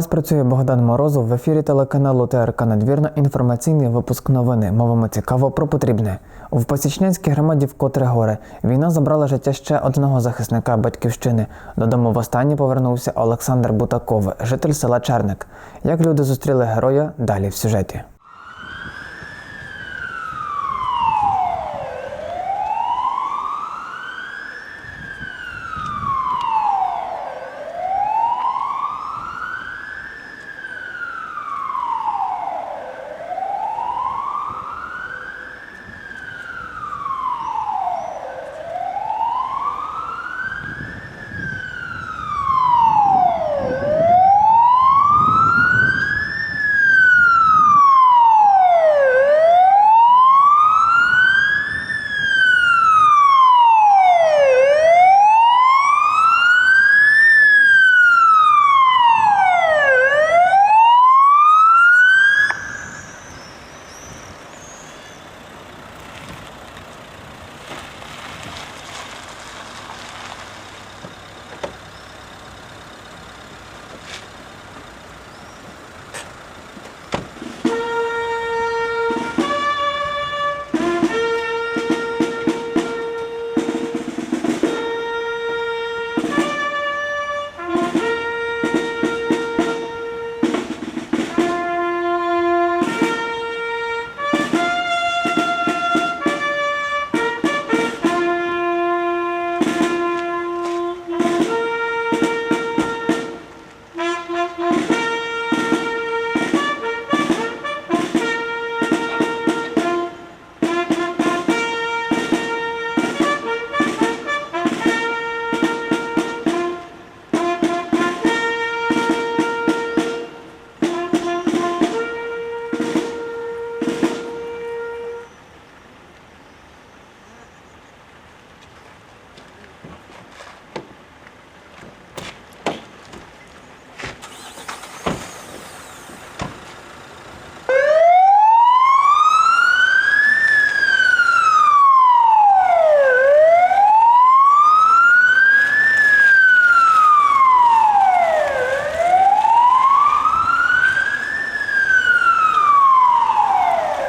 Вас працює Богдан Морозов в ефірі телеканалу ТРК Надвірна. Інформаційний випуск новини. Мовимо цікаво про потрібне. В Пасічнянській громаді вкотре горе. Війна забрала життя ще одного захисника батьківщини. Додому востаннє повернувся Олександр Бутаков, житель села Черник. Як люди зустріли героя? Далі в сюжеті.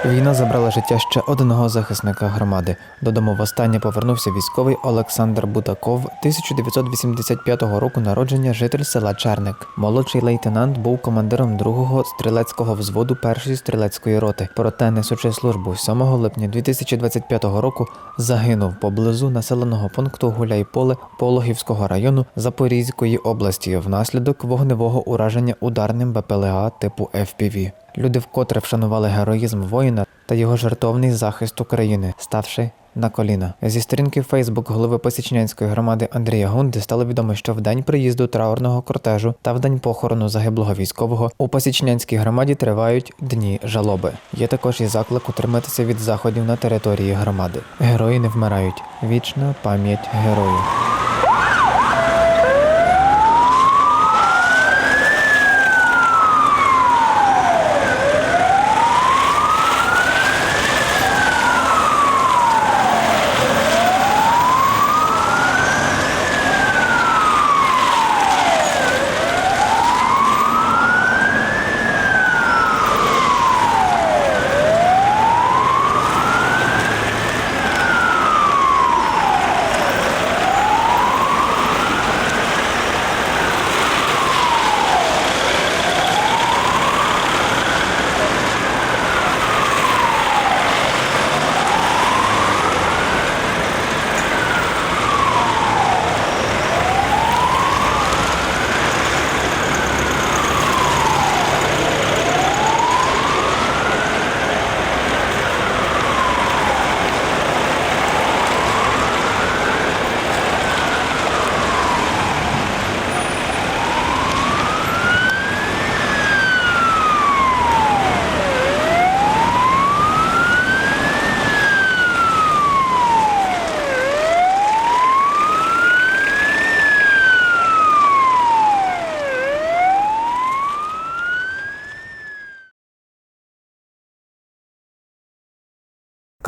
Війна забрала життя ще одного захисника громади. Додому востаннє повернувся військовий Олександр Бутаков, 1985 року народження, житель села Черник. Молодший лейтенант був командиром другого стрілецького взводу першої стрілецької роти. Проте, несучи службу 7 липня 2025 року, загинув поблизу населеного пункту Гуляйполе Пологівського району Запорізької області внаслідок вогневого ураження ударним БПЛА типу FPV. Люди вкотре вшанували героїзм воїна та його жертовний захист України, ставши на коліна. Зі сторінки Фейсбук голови Посічнянської громади Андрія Гунди стало відомо, що в день приїзду траурного кортежу та в день похорону загиблого військового у Посічнянській громаді тривають дні жалоби. Є також і заклик утриматися від заходів на території громади. Герої не вмирають. Вічна пам'ять героїв.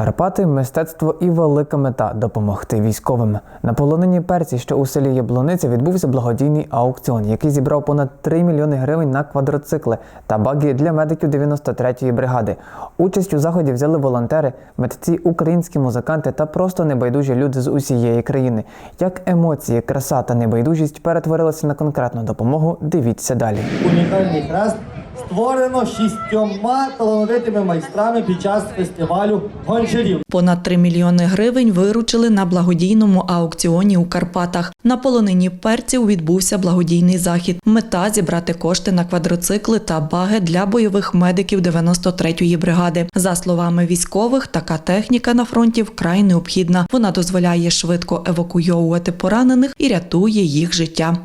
Карпати мистецтво і велика мета допомогти військовим. На полонині перці, що у селі Яблониця, відбувся благодійний аукціон, який зібрав понад 3 мільйони гривень на квадроцикли та баги для медиків 93-ї бригади. Участь у заході взяли волонтери, митці, українські музиканти та просто небайдужі люди з усієї країни. Як емоції, краса та небайдужість перетворилися на конкретну допомогу, дивіться далі. Унікальний хрест створено шістьома талановитими майстрами під час фестивалю гончарів. Понад 3 мільйони гривень виручили на благодійному аукціоні у Карпатах. На полонині перців відбувся благодійний захід. Мета зібрати кошти на квадроцикли та баги для бойових медиків 93-ї бригади. За словами військових, така техніка на фронті вкрай необхідна. Вона дозволяє швидко евакуйовувати поранених і рятує їх життя.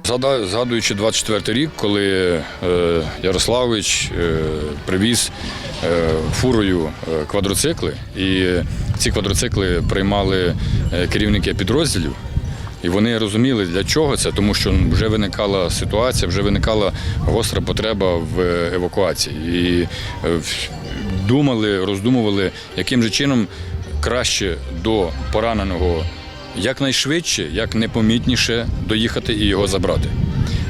Згадуючи 24 рік, коли е, Ярославич е, привіз е, фурою е, квадроцикли, і ці квадроцикли приймали керівники підрозділів. І вони розуміли, для чого це, тому що вже виникала ситуація, вже виникала гостра потреба в евакуації. І думали, роздумували, яким же чином краще до пораненого якнайшвидше, як непомітніше доїхати і його забрати.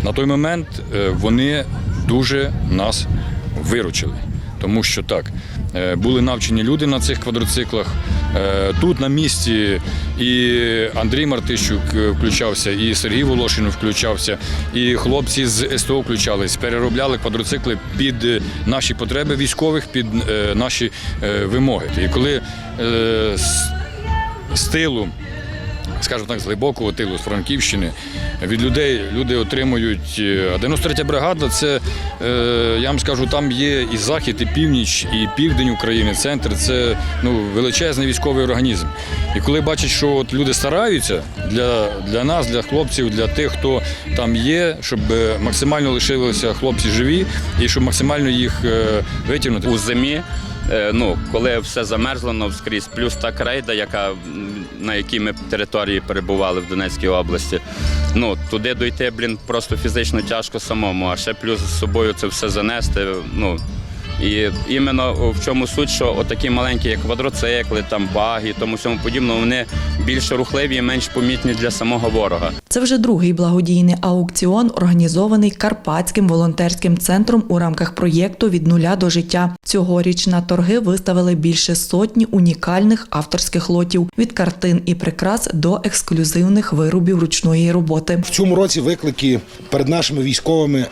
На той момент вони дуже нас виручили. Тому що так, е, були навчені люди на цих квадроциклах. Е, Тут на місці і Андрій Мартищук е, включався, і Сергій Волошин включався, і хлопці з СТО включались, переробляли квадроцикли під наші потреби військових, під наші вимоги. І коли з тилу скажімо так, з глибокого тилу, з Франківщини. Від людей люди отримують. е, А 93 бригада це, е, я вам скажу, там є і захід, і північ, і південь України, центр це ну, величезний військовий організм. І коли бачать, що от люди стараються для, для нас, для хлопців, для тих, хто там є, щоб е, максимально лишилися хлопці живі і щоб максимально їх витягнути. у зимі. Е, Ну, коли все замерзло навскрізь, плюс та крейда, яка на якій ми території перебували в Донецькій області. Ну туди дойти, блін, просто фізично тяжко самому, а ще плюс з собою це все занести. Ну і іменно в чому суть, що отакі маленькі, як квадроцикли, там баги, тому всьому подібне, вони більш рухливі і менш помітні для самого ворога. Це вже другий благодійний аукціон, організований Карпатським волонтерським центром у рамках проєкту Від нуля до життя. Цьогоріч на торги виставили більше сотні унікальних авторських лотів від картин і прикрас до ексклюзивних виробів ручної роботи. В цьому році виклики перед нашими військовими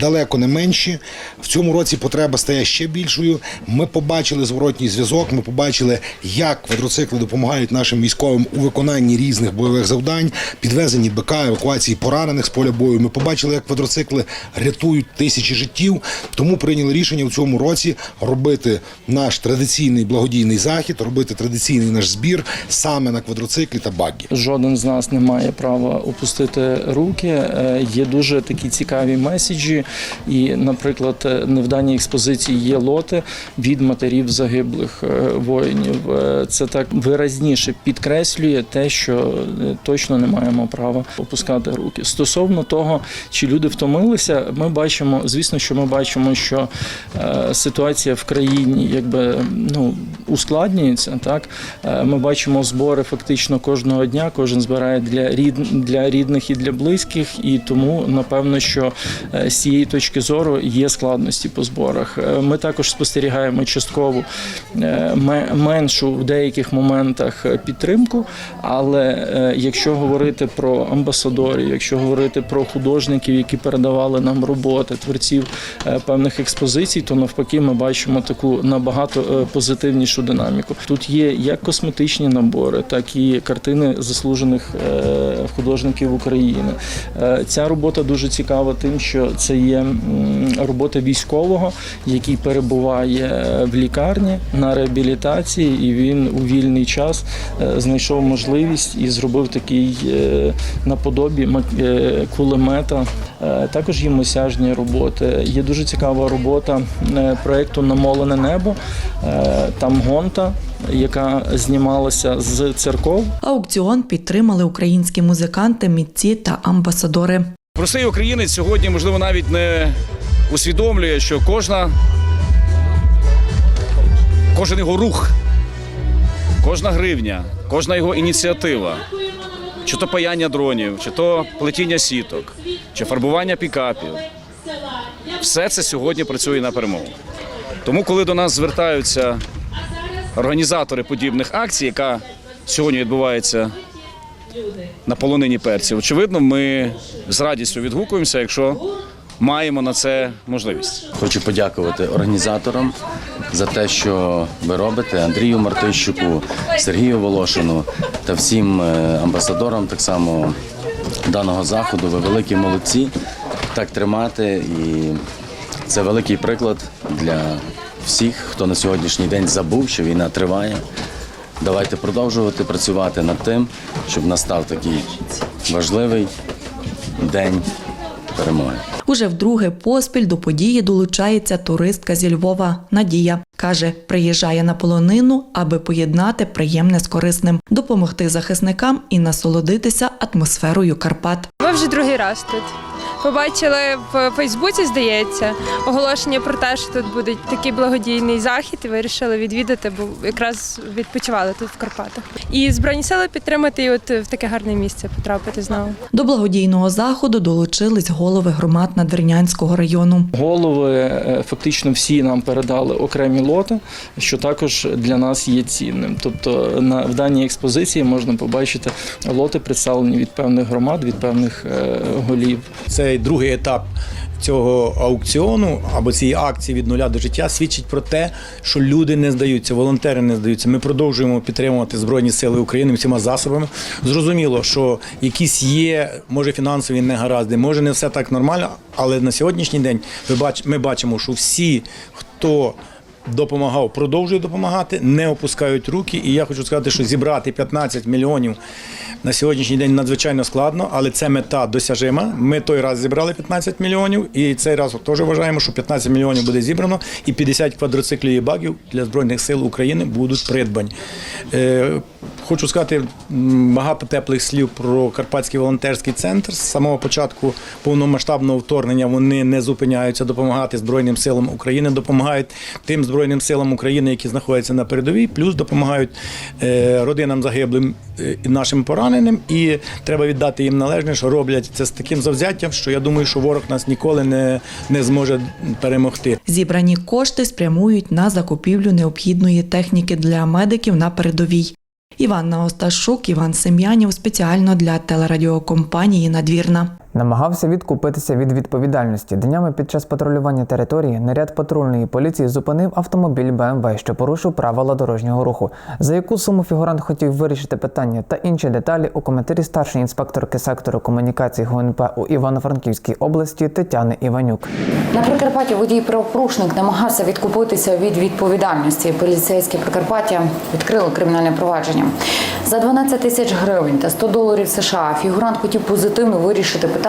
далеко не менші. В цьому році потреба стає ще більшою. Ми побачили зворотній зв'язок. Ми побачили, як квадроцикли допомагають нашим військовим у виконанні різних бойових завдань, підвезенні БК, евакуації поранених з поля бою. Ми побачили, як квадроцикли рятують тисячі життів. Тому прийняли рішення в цьому році робити наш традиційний благодійний захід, робити традиційний наш збір саме на квадроциклі та багі. Жоден з нас не має права опустити руки. Е, Є дуже такі цікаві меседжі. І, наприклад, е, не в даній експозиції є лоти від матерів загиблих е, воїнів. Е, Це так виразніше підкреслює те, що точно не маємо права опускати руки. Стосовно того, чи люди втомилися, ми бачимо, звісно, що ми бачимо, що ситуація в країні якби ну ускладнюється. Так ми бачимо збори фактично кожного дня. Кожен збирає для рід для рідних і для близьких, і тому напевно, що з цієї точки зору є складності по зборах. Е, Ми також спостерігаємо частково е, меншу в деяких моментах е, підтримку. Але якщо говорити про амбасадорів, якщо говорити про художників, які передавали нам роботи, творців певних експозицій, то навпаки ми бачимо таку набагато позитивнішу динаміку. Тут є як косметичні набори, так і картини заслужених художників України. Ця робота дуже цікава тим, що це є робота військового, який перебуває е, в лікарні на реабілітації, і він у вільний час е, знайшов можливість і зробив такий е, наподобі кулемета. Також є мосяжні роботи. Є дуже цікава робота проєкту Намолене небо. Там гонта, яка знімалася з церков. Аукціон підтримали українські музиканти, митці та амбасадори. Простий українець сьогодні, можливо, навіть не усвідомлює, що кожна, кожен його рух кожна гривня, кожна його ініціатива, чи то паяння дронів, чи то плетіння сіток, чи фарбування пікапів, все це сьогодні працює на перемогу. Тому, коли до нас звертаються організатори подібних акцій, яка сьогодні відбувається на полонині перців, очевидно, ми з радістю відгукуємося, якщо маємо на це можливість. Хочу подякувати організаторам за те, що ви робите Андрію Мартищуку, Сергію Волошину та всім е, амбасадорам так само даного заходу. Ви великі молодці. Так тримати, і це великий приклад для всіх, хто на сьогоднішній день забув, що війна триває. Давайте продовжувати працювати над тим, щоб настав такий важливий день перемоги. Уже вдруге поспіль до події долучається туристка зі Львова Надія. Каже, приїжджає на полонину, аби поєднати приємне з корисним, допомогти захисникам і насолодитися атмосферою Карпат. Ми вже другий раз тут. Побачили в Фейсбуці, здається, оголошення про те, що тут буде такий благодійний захід, і вирішили відвідати, бо якраз відпочивали тут в Карпатах. І збройні сили підтримати і от в таке гарне місце потрапити знову. До благодійного заходу долучились голови громад Надвірнянського району. Голови е, фактично всі нам передали окремі лоти, що також для нас є цінним. Тобто на в даній експозиції можна побачити лоти, представлені від певних громад, від певних е, голів. Цей другий етап цього аукціону або цієї акції від нуля до життя свідчить про те, що люди не здаються, волонтери не здаються. Ми продовжуємо підтримувати Збройні Сили України всіма засобами. Зрозуміло, що якісь є, може, фінансові негаразди, може не все так нормально, але на сьогоднішній день ми бачимо, що всі, хто допомагав, продовжує допомагати, не опускають руки. І я хочу сказати, що зібрати 15 мільйонів на сьогоднішній день надзвичайно складно, але це мета досяжима. Ми той раз зібрали 15 мільйонів, і цей раз теж вважаємо, що 15 мільйонів буде зібрано, і 50 квадроциклів і багів для збройних сил України будуть придбані. Хочу сказати багато теплих слів про Карпатський волонтерський центр. З самого початку повномасштабного вторгнення вони не зупиняються допомагати Збройним силам України, допомагають тим Збройним силам України, які знаходяться на передовій, плюс допомагають е, родинам загиблим е, і нашим пораненим. І треба віддати їм належне, що роблять це з таким завзяттям, що я думаю, що ворог нас ніколи не, не зможе перемогти. Зібрані кошти спрямують на закупівлю необхідної техніки для медиків на передовій. Іванна Осташук, Іван Сем'янів спеціально для телерадіокомпанії Надвірна. Намагався відкупитися від відповідальності. Днями під час патрулювання території наряд патрульної поліції зупинив автомобіль БМВ, що порушив правила дорожнього руху. За яку суму фігурант хотів вирішити питання та інші деталі у коментарі старшої інспекторки сектору комунікації ГУНП у Івано-Франківській області Тетяни Іванюк. На Прикарпатті водій правопорушник намагався відкупитися від відповідальності. Поліцейські Прикарпаття відкрили кримінальне провадження. За 12 тисяч гривень та 100 доларів США фігурант хотів позитивно вирішити питання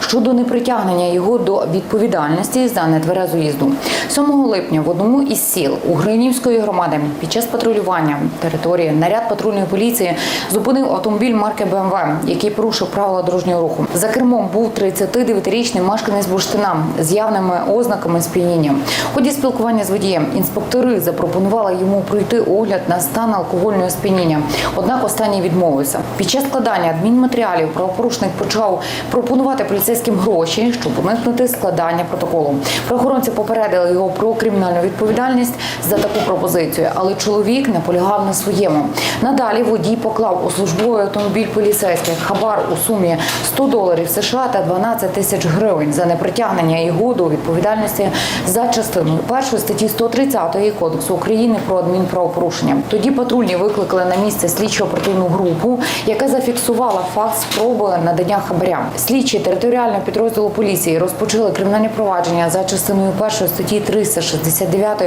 щодо непритягнення його до відповідальності за нетверезу їзду. 7 липня в одному із сіл у Гринівської громади під час патрулювання території наряд патрульної поліції зупинив автомобіль марки БМВ, який порушив правила дорожнього руху. За кермом був 39-річний мешканець бурштина з явними ознаками сп'яніння. Ході спілкування з водієм інспектори запропонували йому пройти огляд на стан алкогольного сп'яніння. Однак останній відмовився. Під час складання адмінматеріалів правопорушник почав пропонувати поліцейським гроші, щоб уникнути складання протоколу. Правоохоронці попередили його про кримінальну відповідальність за таку пропозицію, але чоловік наполягав на своєму. Надалі водій поклав у службовий автомобіль поліцейських хабар у сумі 100 доларів США та 12 тисяч гривень за непритягнення його до відповідальності за частиною першої статті 130 Кодексу України про адмінправопорушення. Тоді патрульні викликали на місце слідчо-оперативну групу, яка зафіксувала факт спроби надання хабаря. Слідчі територіального підрозділу поліції розпочали кримінальне провадження за частиною першої статті 369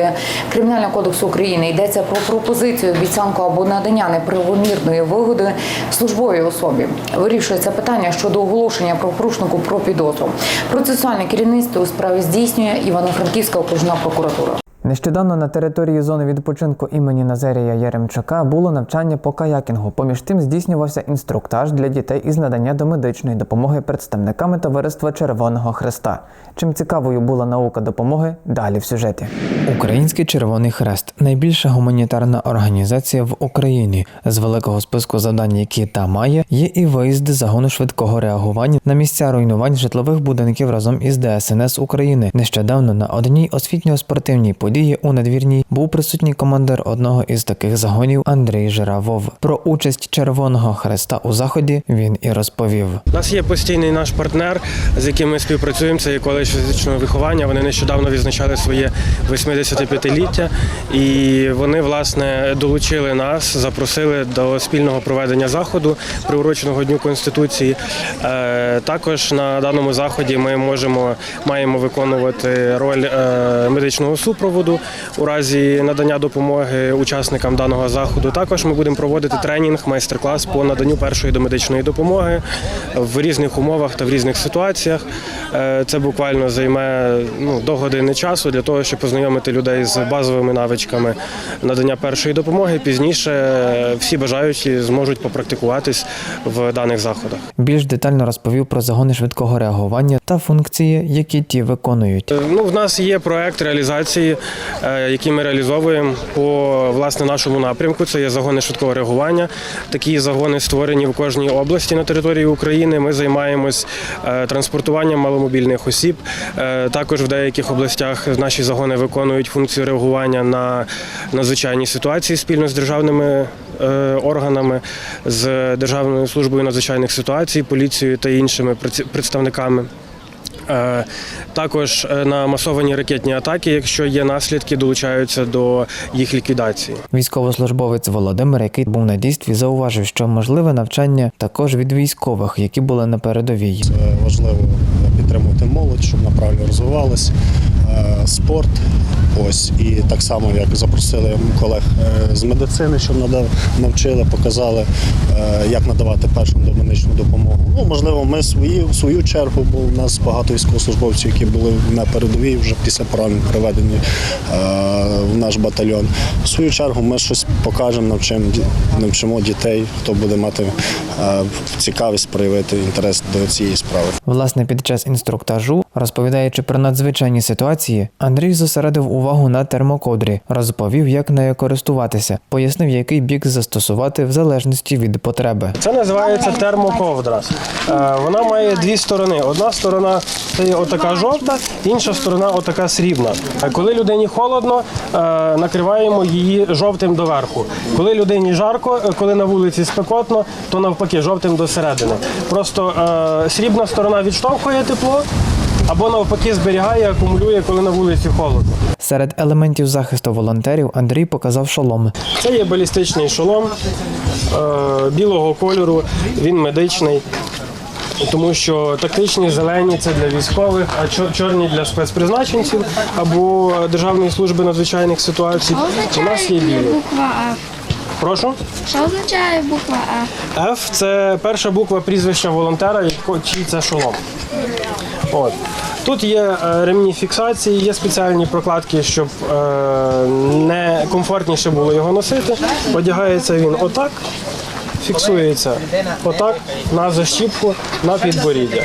Кримінального кодексу України. Йдеться про пропозицію, обіцянку або надання неправомірної вигоди службовій особі. Вирішується питання щодо оголошення правопорушнику про підозру. Процесуальне керівництво у справі здійснює Івано-Франківська окружна прокуратура. Нещодавно на території зони відпочинку імені Назарія Яремчука було навчання по каякінгу. Поміж тим здійснювався інструктаж для дітей із надання домедичної допомоги представниками товариства Червоного Хреста. Чим цікавою була наука допомоги, далі в сюжеті. Український Червоний Хрест найбільша гуманітарна організація в Україні. З великого списку завдань, які та має, є і виїзди загону швидкого реагування на місця руйнувань житлових будинків разом із ДСНС України. Нещодавно на одній освітньо-спортивній події у надвірній був присутній командир одного із таких загонів Андрій Жиравов. Про участь Червоного Хреста у заході він і розповів. У нас є постійний наш партнер, з яким ми співпрацюємо. Це є коледж фізичного виховання. Вони нещодавно відзначали своє 85-ліття, і вони власне долучили нас, запросили до спільного проведення заходу, приуроченого дню конституції. Е, Також на даному заході ми можемо маємо виконувати роль е, медичного супроводу у разі надання допомоги учасникам даного заходу. Також ми будемо проводити тренінг, майстер-клас по наданню першої домедичної допомоги в різних умовах та в різних ситуаціях. Е, Це буквально займе ну, до години часу для того, щоб познайомити людей з базовими навичками надання першої допомоги. Пізніше е, всі бажаючі зможуть попрактикуватись в даних заходах. Більш детально розповів про загони швидкого реагування та функції, які ті виконують. Е, Ну, в нас є проект реалізації, е, який ми реалізовуємо по власне нашому напрямку. Це є загони швидкого реагування. Такі загони створені в кожній області на території України. Ми займаємось е, транспортуванням маломобільних осіб. Е, Також в деяких областях наші загони виконують функцію реагування на надзвичайні ситуації спільно з державними органами, з Державною службою надзвичайних ситуацій, поліцією та іншими представниками. Е, Також е, на масовані ракетні атаки, якщо є наслідки, долучаються до їх ліквідації. Військовослужбовець Володимир, який був на дійстві, зауважив, що можливе навчання також від військових, які були на передовій. Це важливо підтримувати молодь, щоб вона правильно розвивалась. Е, Спорт, ось і так само, як запросили колег з медицини, щоб надав, навчили, показали, як надавати першу домедичну допомогу. Ну, можливо, ми свої в свою чергу, бо у нас багато військовослужбовців, які були на передовій вже після поранень приведені е, в наш батальйон. В свою чергу ми щось покажемо, навчимо, ді- навчимо дітей, хто буде мати е, цікавість проявити інтерес до цієї справи. Власне, під час інструктажу, розповідаючи про надзвичайні ситуації, Андрій зосередив увагу на термокодрі, розповів, як нею користуватися, пояснив, який бік застосувати в залежності від потреби. Це називається термоковдра. Е, Вона має дві сторони. Одна сторона це є отака жовта, інша сторона отака срібна. Коли людині холодно, е, накриваємо її жовтим доверху. Коли людині жарко, е, коли на вулиці спекотно, то навпаки жовтим до середини. Просто е, срібна сторона відштовхує тепло. Або навпаки зберігає, акумулює, коли на вулиці холодно. Серед елементів захисту волонтерів Андрій показав шоломи. Це є балістичний шолом е, білого кольору, він медичний. Тому що тактичні зелені це для військових, а чорні для спецпризначенців або Державної служби надзвичайних ситуацій. У нас є білі. буква А? Прошу. Що означає буква А? F – це перша буква прізвища волонтера, чий це шолом. От. Тут є е, ремні фіксації, є спеціальні прокладки, щоб е, не комфортніше було його носити. Одягається він отак, фіксується отак на защіпку на підборіддя.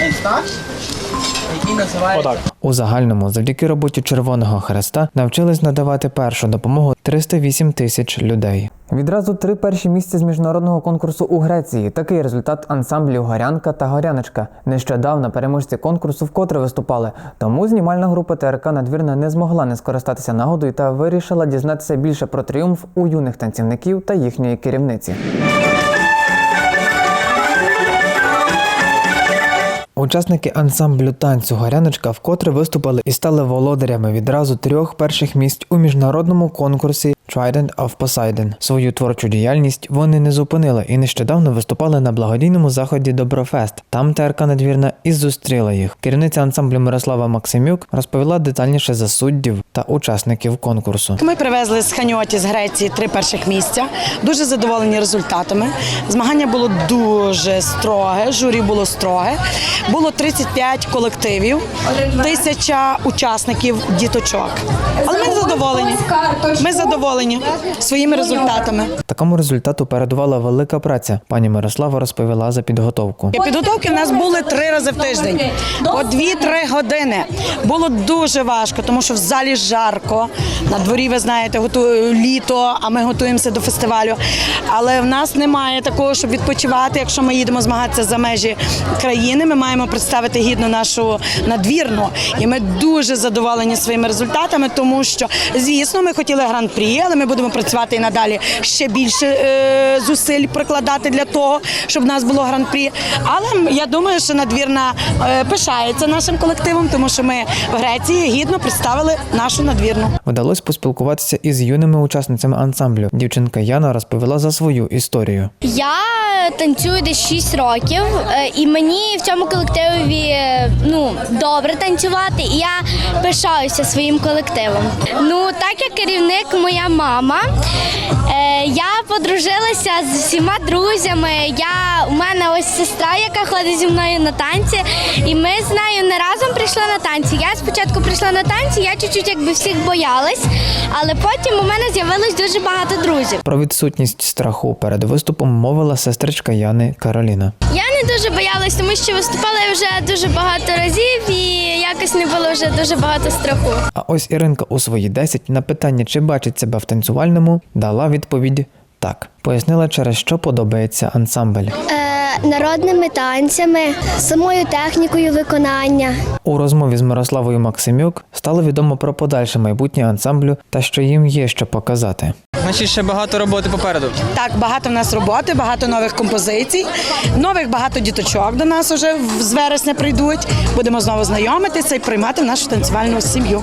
Отак. У загальному, завдяки роботі Червоного Хреста, навчились надавати першу допомогу 308 тисяч людей. Відразу три перші місця з міжнародного конкурсу у Греції. Такий результат ансамблів Горянка та Горяночка. Нещодавно переможці конкурсу вкотре виступали. Тому знімальна група ТРК Надвірна не змогла не скористатися нагодою та вирішила дізнатися більше про тріумф у юних танцівників та їхньої керівниці. Учасники ансамблю танцю Горяночка вкотре виступили і стали володарями відразу трьох перших місць у міжнародному конкурсі Trident of Poseidon. Свою творчу діяльність вони не зупинили і нещодавно виступали на благодійному заході Доброфест. Там ТРК Надвірна і зустріла їх. Керівниця ансамблю Мирослава Максимюк розповіла детальніше за суддів та учасників конкурсу. Ми привезли з Ханьоті з Греції три перших місця. Дуже задоволені результатами. Змагання було дуже строге, журі було строге. Було 35 колективів, тисяча учасників діточок. Але ми задоволені. Ми задоволені своїми результатами. Такому результату передувала велика праця. Пані Мирослава розповіла за підготовку. Підготовки в нас були три рази в тиждень, по дві-три години. Було дуже важко, тому що в залі жарко. На дворі, ви знаєте, готую літо, а ми готуємося до фестивалю. Але в нас немає такого, щоб відпочивати. Якщо ми їдемо змагатися за межі країни, ми маємо представити гідно нашу надвірну. І ми дуже задоволені своїми результатами, тому що, звісно, ми хотіли гран-прі, але ми будемо працювати і надалі ще більше е, зусиль прикладати для того, щоб в нас було гран-прі. Але я думаю, що надвірна е, пишається нашим колективом, тому що ми в Греції гідно представили нашу надвірну. Вдалося поспілкуватися із юними учасницями ансамблю. Дівчинка Яна розповіла за свою історію. Я танцюю десь 6 років, е, і мені в цьому колективі е, ну, добре танцювати, і я пишаюся своїм колективом. Ну, так як керівник моя мама, е, я подружилася з всіма друзями. Я, мене ось сестра, яка ходить зі мною на танці, і ми з нею не разом прийшли на танці. Я спочатку прийшла на танці, я чуть-чуть якби всіх боялась, але потім у мене з'явилось дуже багато друзів. Про відсутність страху перед виступом мовила сестричка Яни Кароліна. Я не дуже боялась, тому що виступала я вже дуже багато разів і якось не було вже дуже багато страху. А ось Іринка у свої 10 на питання, чи бачить себе в танцювальному, дала відповідь так. Пояснила, через що подобається ансамбль. Е, народними танцями, самою технікою виконання. У розмові з Мирославою Максимюк стало відомо про подальше майбутнє ансамблю та що їм є що показати. Значить, ще багато роботи попереду. Так, багато в нас роботи, багато нових композицій, нових багато діточок до нас вже з вересня прийдуть. Будемо знову знайомитися і приймати в нашу танцювальну сім'ю.